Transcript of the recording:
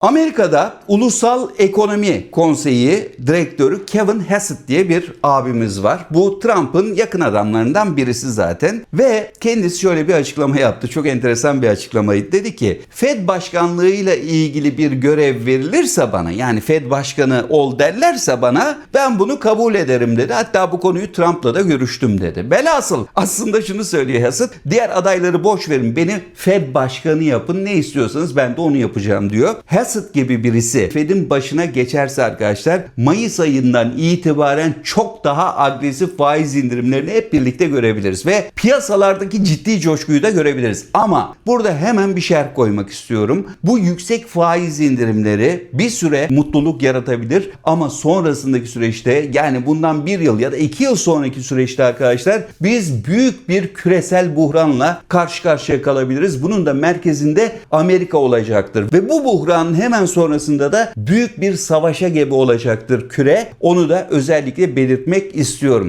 Amerika'da Ulusal Ekonomi Konseyi Direktörü Kevin Hassett diye bir abimiz var. Bu Trump'ın yakın adamlarından birisi zaten ve kendisi şöyle bir açıklama yaptı. Çok enteresan bir açıklamaydı. Dedi ki Fed başkanlığıyla ilgili bir görev verilirse bana yani Fed başkanı ol derlerse bana ben bunu kabul ederim dedi. Hatta bu konuyu Trump'la da görüştüm dedi. Velhasıl aslında şunu söylüyor Hassett. Diğer adayları boş verin beni Fed başkanı yapın ne istiyorsanız ben de onu yapacağım diyor. Hassett gibi birisi Fed'in başına geçerse arkadaşlar Mayıs ayından itibaren çok daha agresif faiz indirimlerini hep birlikte görebiliriz ve piyasalardaki ciddi coşkuyu da görebiliriz. Ama burada hemen bir şerh koymak istiyorum. Bu yüksek faiz indirimleri bir süre mutluluk yaratabilir ama sonrasındaki süreçte yani bundan bir yıl ya da iki yıl sonraki süreçte arkadaşlar biz büyük bir küresel buhranla karşı karşıya kalabiliriz. Bunun da merkezinde Amerika olacaktır ve bu buhranın hemen sonrasında da büyük bir savaşa gebe olacaktır küre. Onu da özellikle belirtmek istiyorum.